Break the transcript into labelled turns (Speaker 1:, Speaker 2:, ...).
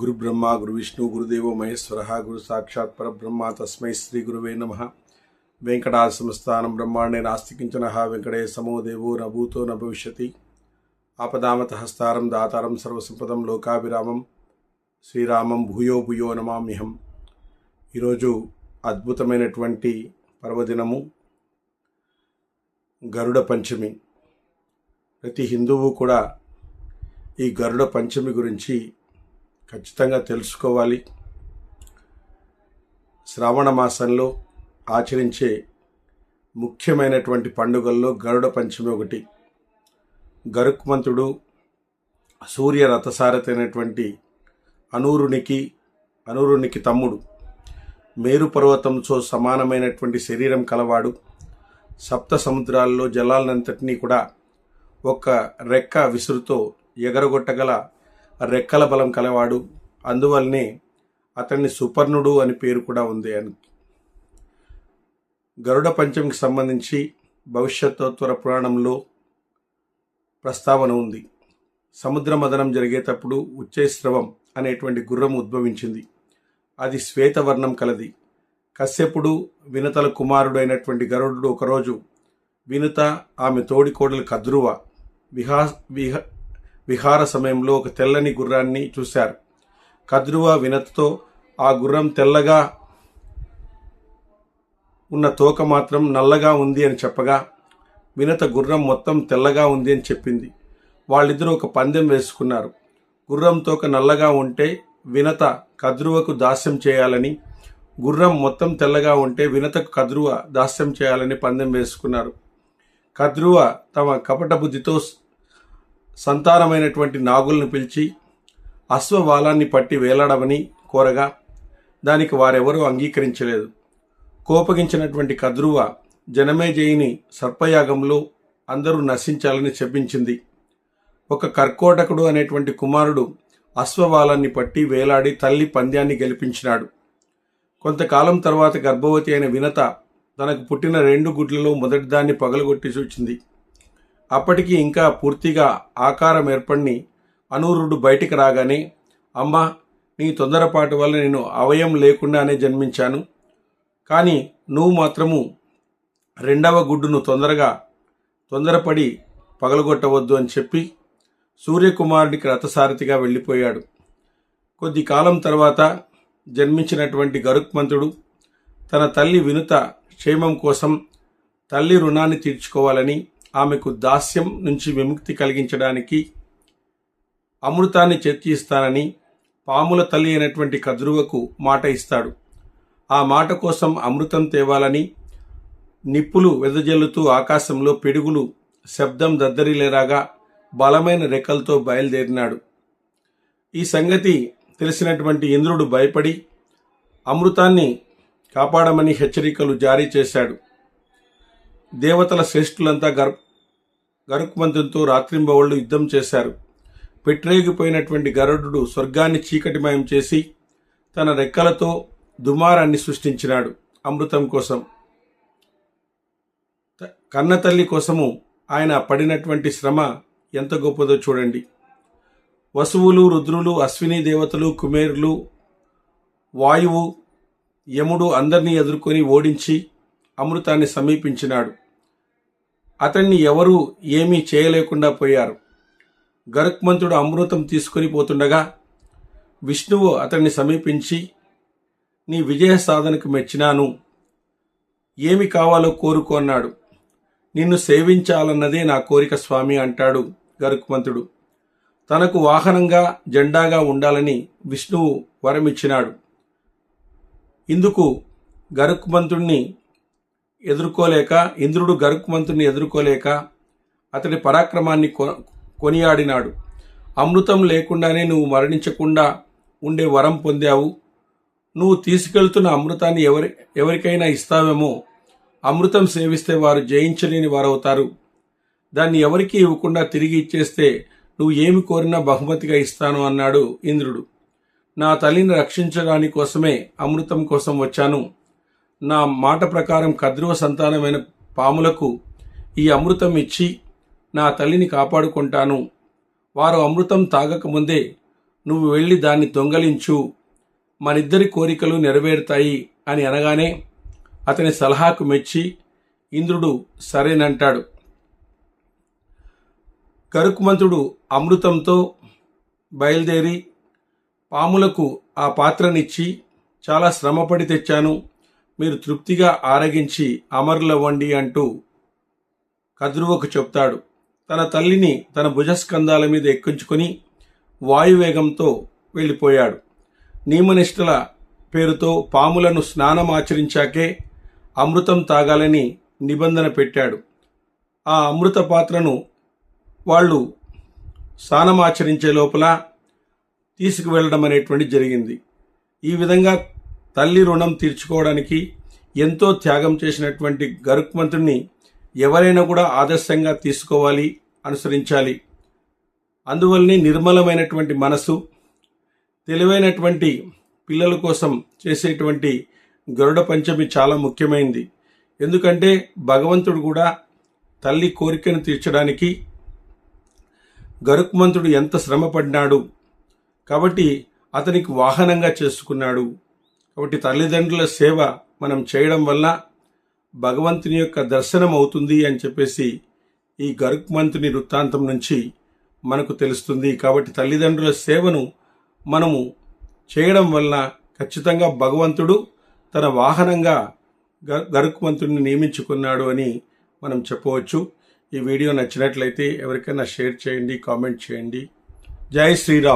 Speaker 1: గురు బ్రహ్మ గురు విష్ణు గురుదేవో మహేశ్వర గురు సాక్షాత్ పరబ్రహ్మ తస్మై శ్రీ గురువే నమ సంస్థానం బ్రహ్మాండే వెంకటే సమో దేవో నభూతో నభవిష్యతి ఆపదామత హస్తారం దాతారం సర్వసంపదం లోకాభిరామం శ్రీరామం భూయో భూయో నమామ్యహం ఈరోజు అద్భుతమైనటువంటి పర్వదినము గరుడ పంచమి ప్రతి హిందువు కూడా ఈ గరుడ పంచమి గురించి ఖచ్చితంగా తెలుసుకోవాలి శ్రావణ మాసంలో ఆచరించే ముఖ్యమైనటువంటి పండుగల్లో గరుడ పంచమి ఒకటి గరుక్మంతుడు సూర్య రథసారథి అయినటువంటి అనూరునికి అనూరునికి తమ్ముడు మేరు పర్వతంతో సమానమైనటువంటి శరీరం కలవాడు సప్త సముద్రాల్లో జలాలనంతటినీ కూడా ఒక రెక్క విసురుతో ఎగరగొట్టగల రెక్కల బలం కలవాడు అందువల్లనే అతన్ని సుపర్ణుడు అని పేరు కూడా ఉంది అని గరుడ పంచమికి సంబంధించి భవిష్యత్తోత్తర పురాణంలో ప్రస్తావన ఉంది సముద్ర మదనం జరిగేటప్పుడు ఉచ్చైస్రవం అనేటువంటి గుర్రం ఉద్భవించింది అది శ్వేతవర్ణం కలది కశ్యపుడు వినతల కుమారుడైనటువంటి గరుడు ఒకరోజు వినుత ఆమె తోడికోడలు కద్రువ విహా విహ విహార సమయంలో ఒక తెల్లని గుర్రాన్ని చూశారు కద్రువ వినతతో ఆ గుర్రం తెల్లగా ఉన్న తోక మాత్రం నల్లగా ఉంది అని చెప్పగా వినత గుర్రం మొత్తం తెల్లగా ఉంది అని చెప్పింది వాళ్ళిద్దరూ ఒక పందెం వేసుకున్నారు గుర్రం తోక నల్లగా ఉంటే వినత కద్రువకు దాస్యం చేయాలని గుర్రం మొత్తం తెల్లగా ఉంటే వినతకు కద్రువ దాస్యం చేయాలని పందెం వేసుకున్నారు కద్రువ తమ కపట బుద్ధితో సంతానమైనటువంటి నాగుల్ని పిలిచి అశ్వవాలాన్ని పట్టి వేలాడమని కోరగా దానికి వారెవరూ అంగీకరించలేదు కోపగించినటువంటి కద్రువ జనమేజయిని సర్పయాగంలో అందరూ నశించాలని చెప్పించింది ఒక కర్కోటకుడు అనేటువంటి కుమారుడు అశ్వవాలాన్ని పట్టి వేలాడి తల్లి పంద్యాన్ని గెలిపించినాడు కొంతకాలం తర్వాత గర్భవతి అయిన వినత తనకు పుట్టిన రెండు గుడ్లలో మొదటిదాన్ని పగలగొట్టి చూచింది అప్పటికి ఇంకా పూర్తిగా ఆకారం ఏర్పడిని అనూరుడు బయటికి రాగానే అమ్మ నీ తొందరపాటు వల్ల నేను అవయం లేకుండానే జన్మించాను కానీ నువ్వు మాత్రము రెండవ గుడ్డును తొందరగా తొందరపడి పగలగొట్టవద్దు అని చెప్పి సూర్యకుమారుడికి రథసారథిగా వెళ్ళిపోయాడు కొద్ది కాలం తర్వాత జన్మించినటువంటి గరుక్మంతుడు తన తల్లి వినుత క్షేమం కోసం తల్లి రుణాన్ని తీర్చుకోవాలని ఆమెకు దాస్యం నుంచి విముక్తి కలిగించడానికి అమృతాన్ని చర్చిస్తానని పాముల తల్లి అయినటువంటి కద్రువకు మాట ఇస్తాడు ఆ మాట కోసం అమృతం తేవాలని నిప్పులు వెదజల్లుతూ ఆకాశంలో పిడుగులు శబ్దం దద్దరిలేరాగా బలమైన రెక్కలతో బయలుదేరినాడు ఈ సంగతి తెలిసినటువంటి ఇంద్రుడు భయపడి అమృతాన్ని కాపాడమని హెచ్చరికలు జారీ చేశాడు దేవతల శ్రేష్ఠులంతా గర్ గరుక్మంతంతో రాత్రింబవళ్ళు యుద్ధం చేశారు పెట్రేగిపోయినటువంటి గరుడు స్వర్గాన్ని చీకటిమయం చేసి తన రెక్కలతో దుమారాన్ని సృష్టించినాడు అమృతం కోసం కన్నతల్లి కోసము ఆయన పడినటువంటి శ్రమ ఎంత గొప్పదో చూడండి వసువులు రుద్రులు అశ్విని దేవతలు కుమేరులు వాయువు యముడు అందరినీ ఎదుర్కొని ఓడించి అమృతాన్ని సమీపించినాడు అతన్ని ఎవరూ ఏమీ చేయలేకుండా పోయారు గరుక్మంతుడు అమృతం తీసుకుని పోతుండగా విష్ణువు అతన్ని సమీపించి నీ విజయ సాధనకు మెచ్చినాను ఏమి కావాలో కోరుకో అన్నాడు నిన్ను సేవించాలన్నదే నా కోరిక స్వామి అంటాడు గరుక్మంతుడు తనకు వాహనంగా జెండాగా ఉండాలని విష్ణువు వరమిచ్చినాడు ఇందుకు గరుక్మంతుణ్ణి ఎదుర్కోలేక ఇంద్రుడు గరుక్మంతుని ఎదుర్కోలేక అతడి పరాక్రమాన్ని కొనియాడినాడు అమృతం లేకుండానే నువ్వు మరణించకుండా ఉండే వరం పొందావు నువ్వు తీసుకెళ్తున్న అమృతాన్ని ఎవరి ఎవరికైనా ఇస్తావేమో అమృతం సేవిస్తే వారు జయించలేని వారవుతారు దాన్ని ఎవరికీ ఇవ్వకుండా తిరిగి ఇచ్చేస్తే నువ్వు ఏమి కోరినా బహుమతిగా ఇస్తాను అన్నాడు ఇంద్రుడు నా తల్లిని రక్షించడానికి కోసమే అమృతం కోసం వచ్చాను నా మాట ప్రకారం కద్రువ సంతానమైన పాములకు ఈ అమృతం ఇచ్చి నా తల్లిని కాపాడుకుంటాను వారు అమృతం తాగకముందే నువ్వు వెళ్ళి దాన్ని దొంగలించు మనిద్దరి కోరికలు నెరవేరుతాయి అని అనగానే అతని సలహాకు మెచ్చి ఇంద్రుడు సరేనంటాడు కరుకుమంతుడు అమృతంతో బయలుదేరి పాములకు ఆ పాత్రనిచ్చి చాలా శ్రమపడి తెచ్చాను మీరు తృప్తిగా ఆరగించి అమరులవ్వండి అంటూ కద్రువకు చెప్తాడు తన తల్లిని తన భుజస్కంధాల మీద ఎక్కించుకొని వాయువేగంతో వెళ్ళిపోయాడు నియమనిష్టల పేరుతో పాములను స్నానం ఆచరించాకే అమృతం తాగాలని నిబంధన పెట్టాడు ఆ అమృత పాత్రను వాళ్ళు స్నానం ఆచరించే లోపల తీసుకువెళ్ళడం అనేటువంటి జరిగింది ఈ విధంగా తల్లి రుణం తీర్చుకోవడానికి ఎంతో త్యాగం చేసినటువంటి గరుక్మంతుడిని ఎవరైనా కూడా ఆదర్శంగా తీసుకోవాలి అనుసరించాలి అందువల్లనే నిర్మలమైనటువంటి మనసు తెలివైనటువంటి పిల్లల కోసం చేసేటువంటి గరుడ పంచమి చాలా ముఖ్యమైంది ఎందుకంటే భగవంతుడు కూడా తల్లి కోరికను తీర్చడానికి గరుక్మంతుడు ఎంత శ్రమ కాబట్టి అతనికి వాహనంగా చేసుకున్నాడు కాబట్టి తల్లిదండ్రుల సేవ మనం చేయడం వల్ల భగవంతుని యొక్క దర్శనం అవుతుంది అని చెప్పేసి ఈ గరుక్మంతుని వృత్తాంతం నుంచి మనకు తెలుస్తుంది కాబట్టి తల్లిదండ్రుల సేవను మనము చేయడం వల్ల ఖచ్చితంగా భగవంతుడు తన వాహనంగా గరుక్మంతుడిని నియమించుకున్నాడు అని మనం చెప్పవచ్చు ఈ వీడియో నచ్చినట్లయితే ఎవరికైనా షేర్ చేయండి కామెంట్ చేయండి జై శ్రీరామ్